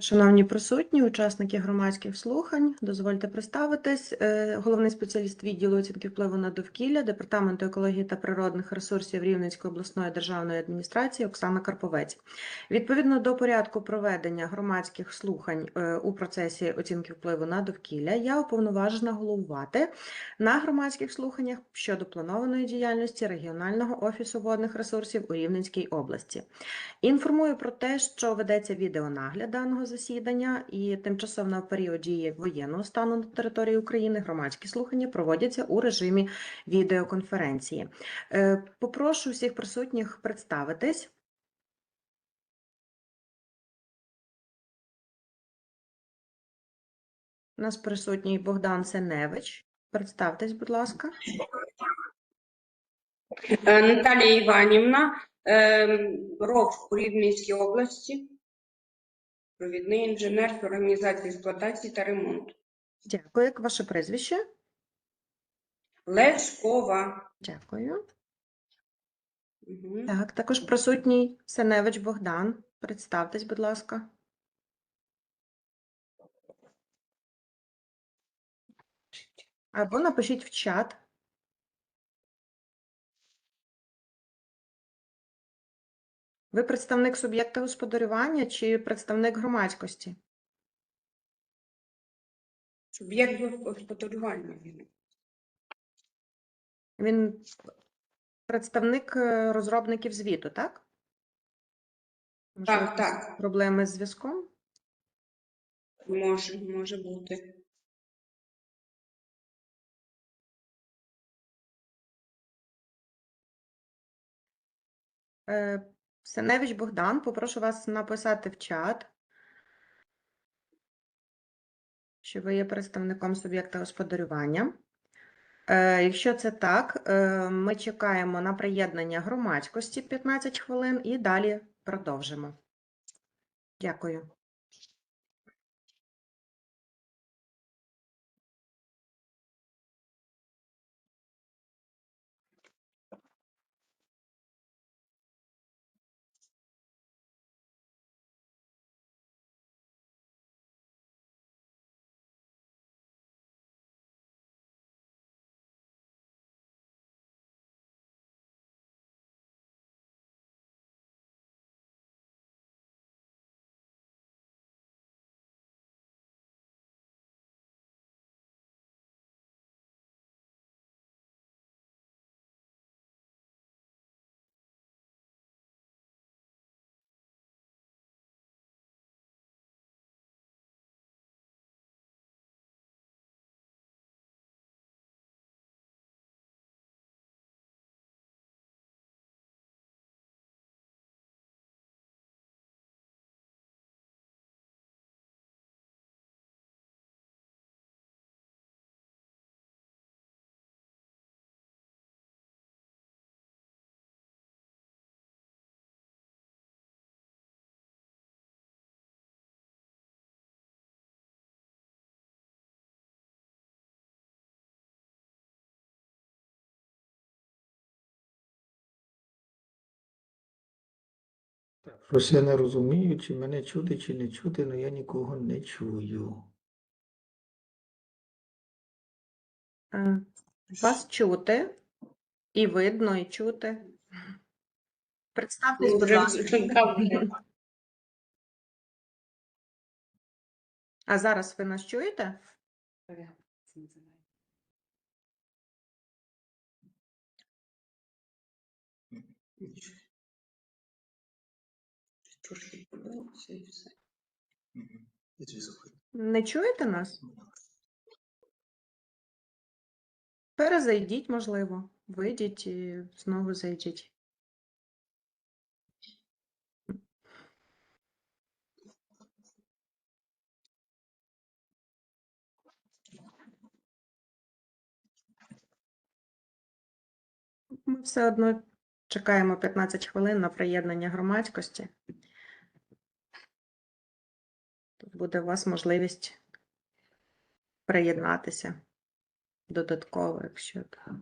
Шановні присутні, учасники громадських слухань, дозвольте представитись. Е, Головний спеціаліст відділу оцінки впливу на довкілля Департаменту екології та природних ресурсів Рівненської обласної державної адміністрації Оксана Карповець. Відповідно до порядку проведення громадських слухань е, у процесі оцінки впливу на довкілля, я уповноважена головувати на громадських слуханнях щодо планованої діяльності регіонального офісу водних ресурсів у Рівненській області. Інформую про те, що ведеться відеонагляд даного засідання, і тимчасово в період дії воєнного стану на території України громадські слухання проводяться у режимі відеоконференції. Е, Попрошу всіх присутніх представитись. У нас присутній Богдан Сеневич. Представтесь, будь ласка. Е, Наталія Іванівна, е, РОВ Рівненській області, провідний інженер з організації експлуатації та ремонту. Дякую. Як ваше прізвище? Лешкова. Дякую. Мгм. Так, також присутній Сеневич Богдан. Представтесь, будь ласка. Або напишіть в чат. Ви представник суб'єкта господарювання чи представник громадськості? Суб'єкт господарювання. він. Він представник е, розробників звіту, так? Так, так, Проблеми з зв'язком? може, може бути. Е, Сеневич Богдан, попрошу вас написати в чат, що ви є представником суб'єкта господарювання. Е, Якщо це так, е, ми чекаємо на приєднання громадськості 15 хвилин і далі продовжимо. Дякую. Так, щось я не розумію, чи мене чути, чи не чути, але я нікого не чую. Е, Вас чути, і видно, і чути. Представтесь, Ну, будь ласка. А зараз ви нас чуєте? Трошки подивимося і все. Не чуєте нас? Перезайдіть, можливо. Вийдіть і знову зайдіть. Ми все одно чекаємо 15 хвилин на приєднання громадськості. Тут буде у вас можливість приєднатися додатково, якщо так.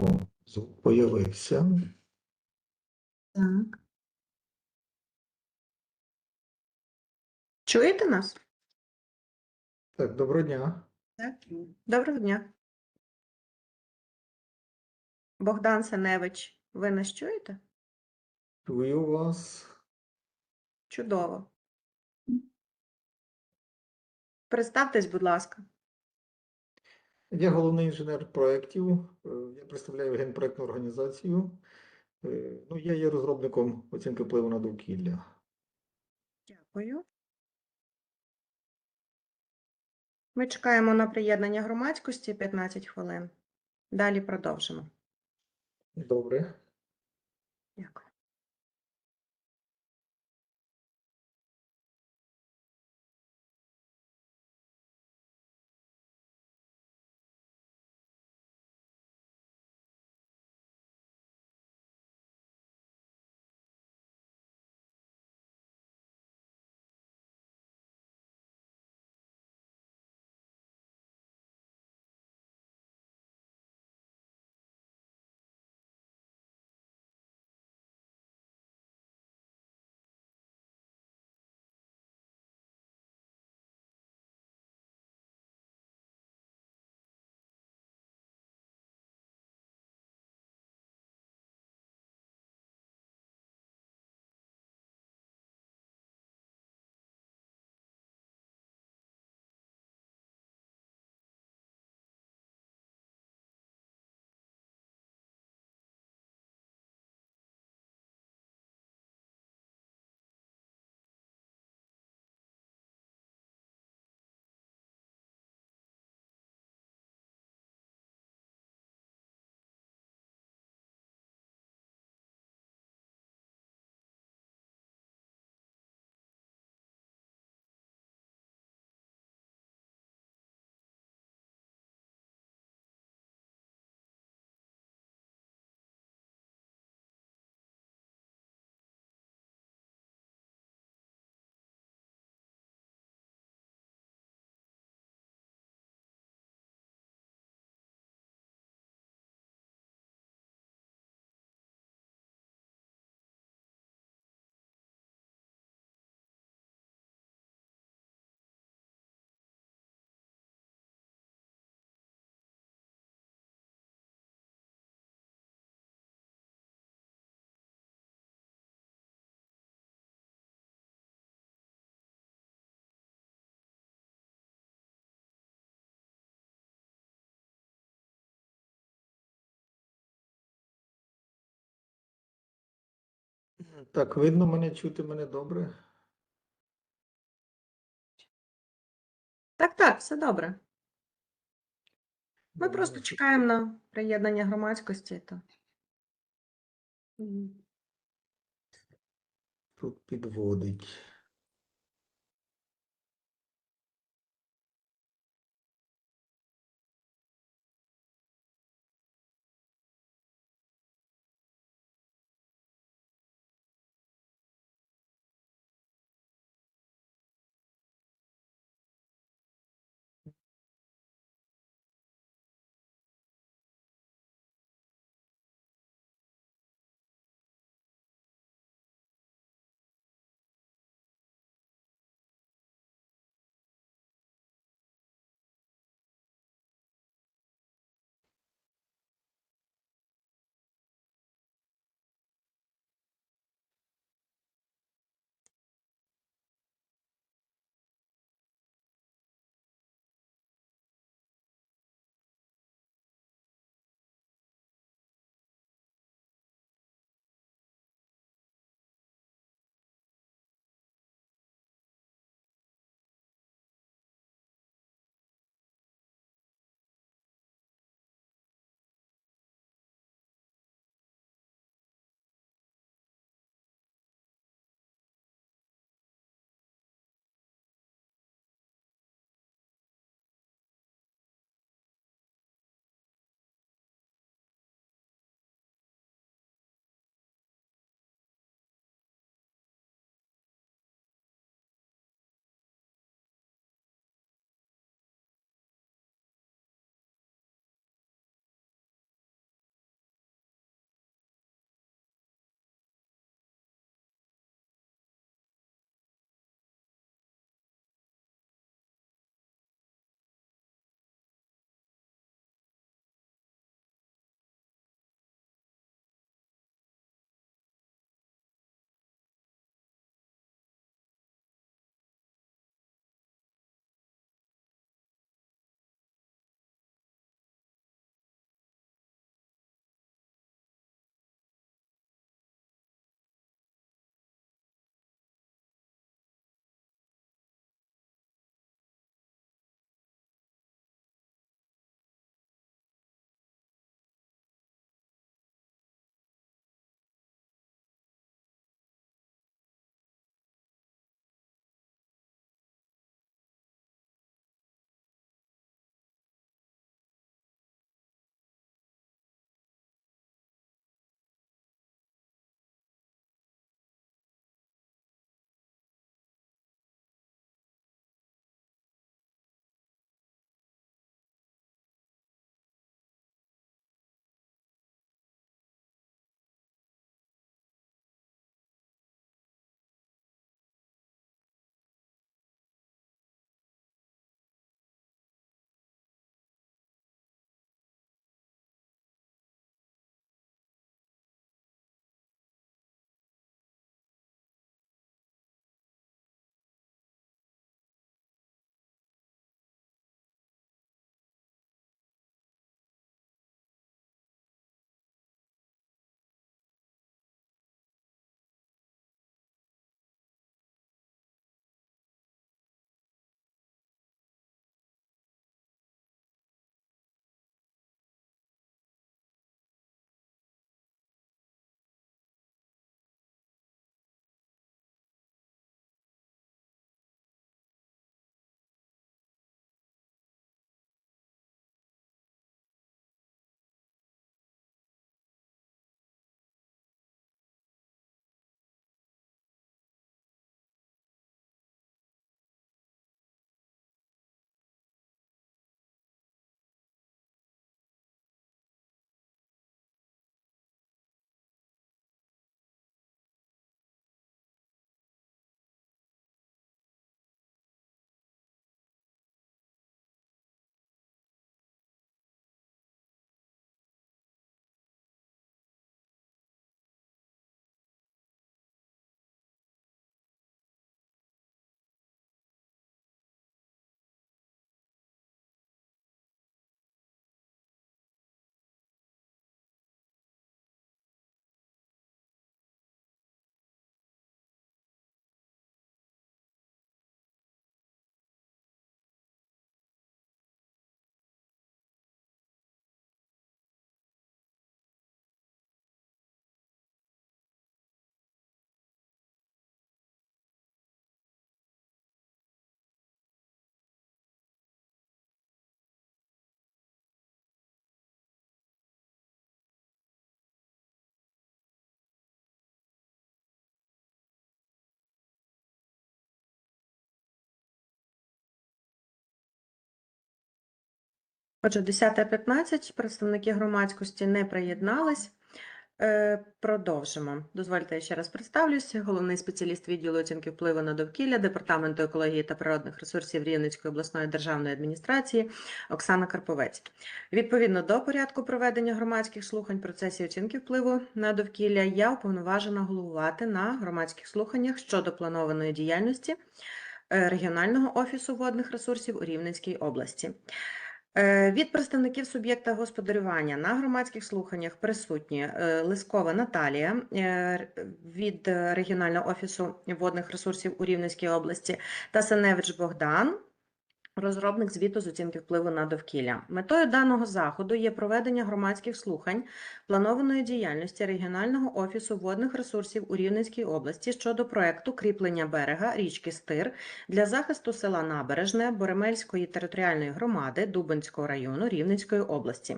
О, звук появився. Так. Чуєте нас? Так, доброго дня. Так. Доброго дня. Богдан Сеневич, ви нас чуєте? Чую вас. Чудово. Представтесь, будь ласка. Я головний інженер проєктів. Е, Я представляю генпроектну організацію. Е, Ну, я є розробником оцінки впливу на довкілля. Дякую. Ми чекаємо на приєднання громадськості 15 хвилин. Далі продовжимо. Добре. Дякую. Так, видно мене, чути мене добре. Так, так, все добре. Ми Добре, просто чекаємо на приєднання громадськості. То... Тут підводить. Отже, 10.15 представники громадськості не приєднались. Е, Продовжимо. Дозвольте, я ще раз представлюся. Головний спеціаліст відділу оцінки впливу на довкілля Департаменту екології та природних ресурсів Рівненської обласної державної адміністрації Оксана Карповець. Відповідно до порядку проведення громадських слухань процесі оцінки впливу на довкілля, я уповноважена головувати на громадських слуханнях щодо планованої діяльності е, регіонального офісу водних ресурсів у Рівненській області. Е, Від представників суб'єкта господарювання на громадських слуханнях присутні е, Лискова Наталія е, від регіонального офісу водних ресурсів у Рівненській області та Сеневич Богдан, розробник звіту з оцінки впливу на довкілля. Метою даного заходу є проведення громадських слухань планованої діяльності регіонального офісу водних ресурсів у Рівненській області щодо проекту кріплення берега річки Стир для захисту села Набережне Боремельської територіальної громади Дубенського району Рівненської області.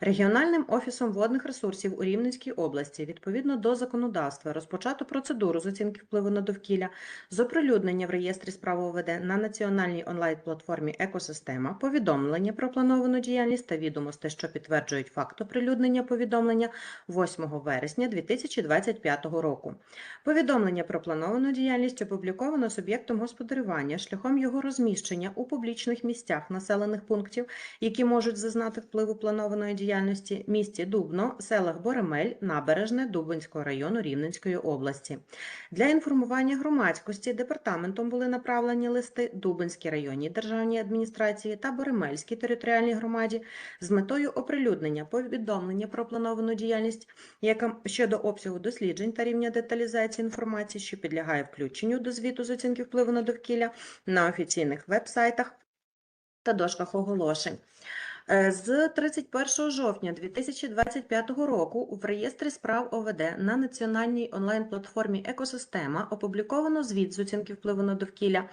Регіональним офісом водних ресурсів у Рівненській області відповідно до законодавства розпочато процедуру з оцінки впливу на довкілля з оприлюднення в реєстрі справ ОВД на національній онлайн-платформі Екосистема повідомлення про плановану діяльність та відомості, що підтверджують факт оприлюднення повідомлення 8 вересня 2025 року. Повідомлення про плановану діяльність опубліковано суб'єктом господарювання шляхом його розміщення у публічних місцях населених пунктів, які можуть зазнати впливу планованої діяльності місті Дубно, селах Боремель, Набережне Дубинського району Рівненської області. Для інформування громадськості департаментом були направлені листи Дубинській районній державній адміністрації та Боремельській територіальній громаді з метою оприлюднення повідомлення про плановану діяльність, яка щодо обсягу досліджень та рівня деталізації інформації, що підлягає включенню до звіту з оцінки впливу на довкілля на офіційних веб-сайтах та дошках оголошень. Е, З 31 жовтня 2025 року в реєстрі справ ОВД на національній онлайн-платформі Екосистема опубліковано звіт з оцінки впливу на довкілля,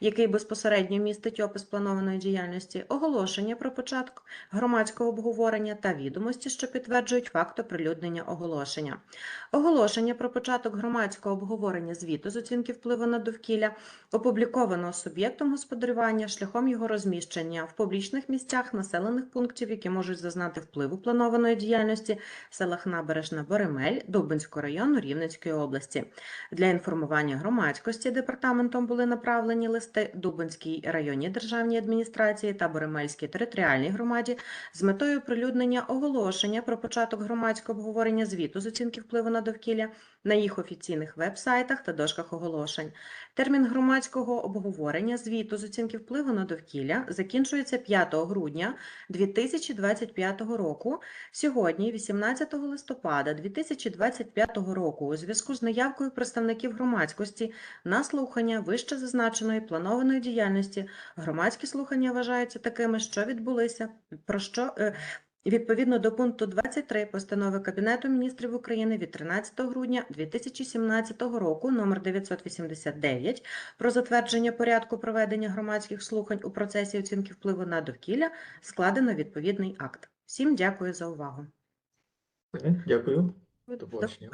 який безпосередньо містить опис планованої діяльності, оголошення про початок громадського обговорення та відомості, що підтверджують факт оприлюднення оголошення. Оголошення про початок громадського обговорення звіту з оцінки впливу на довкілля опубліковано суб'єктом господарювання шляхом його розміщення в публічних місцях населених пунктів, які можуть зазнати впливу планованої діяльності в селах Набережна Боремель Дубинського району Рівненської області. Для інформування громадськості департаментом були направлені листи Дубинській районній державній адміністрації та Боремельській територіальній громаді з метою оприлюднення оголошення про початок громадського обговорення звіту з оцінки впливу на довкілля на їх офіційних веб-сайтах та дошках оголошень. Термін громадського обговорення звіту з оцінки впливу на довкілля закінчується 5 грудня 2025 року. Сьогодні, 18 листопада 2025 року, у зв'язку з наявкою представників громадськості на слухання вище зазначеної планованої діяльності, громадські слухання вважаються такими, що відбулися, про що е, Відповідно до пункту 23 постанови Кабінету міністрів України від 13 грудня 2017 року номер 989 про затвердження порядку проведення громадських слухань у процесі оцінки впливу на довкілля складено відповідний акт. Всім дякую за увагу. Дякую. До побачення.